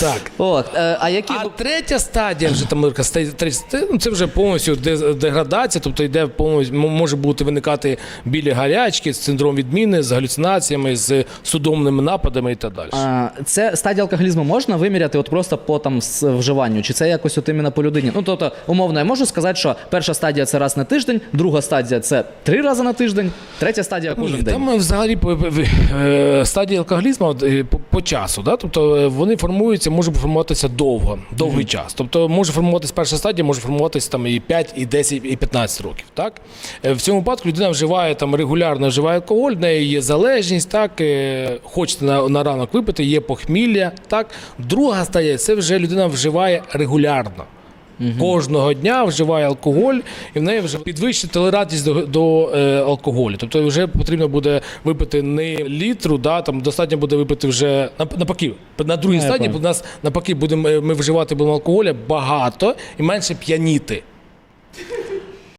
Так. От, е, а які А третя стадія вже там стадія- третя ну, це вже повністю деградація, тобто йде повністю може бути виникати білі гарячки, синдром відміни з галюцинаціями, з судомними нападами і так далі. А, це стадія алкоголізму можна виміряти от просто по там вживанню? Чи це якось от іменно по людині? Ну тобто, умовно, я можу сказати, що перша стадія це раз на тиждень, друга стадія це три рази на тиждень, третя стадія кожен Ні, день. там е, взагалі по- по- е, алкоголізму от, е, по, часу, да? тобто е, вони формуються, можуть формуватися довго, довгий час. Тобто може формуватися перша стадія, може формуватися там і 5, і 10, і 15 років. Так? Е, В цьому випадку людина вживає там регулярно вживає алкоголь, в неї є залежність, так, е, хочете на, на ранок випити, є похмілля. Так? Друга стадія це вже людина вживає регулярно. Кожного дня вживає алкоголь, і в неї вже підвищить толерантність до, до е, алкоголю. Тобто вже потрібно буде випити не літру, да, там достатньо буде випити вже напаки. На другій стадії у нас напаки будемо е, ми вживати будемо алкоголя багато і менше п'яніти.